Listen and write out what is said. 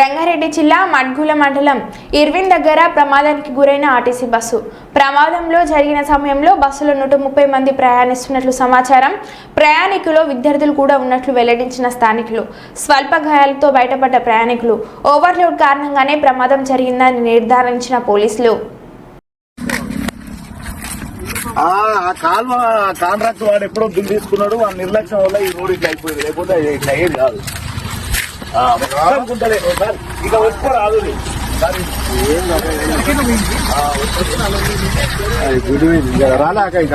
రంగారెడ్డి జిల్లా మడ్గుల మండలం ఇర్విన్ దగ్గర ప్రమాదానికి గురైన ఆర్టీసీ బస్సు. ప్రమాదంలో జరిగిన సమయంలో బస్సులో నూట ముప్పై మంది ప్రయాణిస్తున్నట్లు సమాచారం. ప్రయాణికులు విద్యార్థులు కూడా ఉన్నట్లు వెల్లడించిన స్థానికులు. స్వల్ప గాయాలతో బయటపడ్డ ప్రయాణికులు. ఓవర్లోడ్ కారణంగానే ప్రమాదం జరిగిందని నిర్ధారించిన పోలీసులు. కాంట్రాక్ట్ వాడు ఎప్పుడో తీసుకున్నాడు. ఆ నిర్లక్ష్యం వల్ల ఈ రోడ్ ఇట్లా అయిపోయింది. లేకపోతే ఇట్లా అయ్యేది కాదు. గుంటలే. సార్, ఇక వచ్చి రాదు ఇక రాలేక ఇక?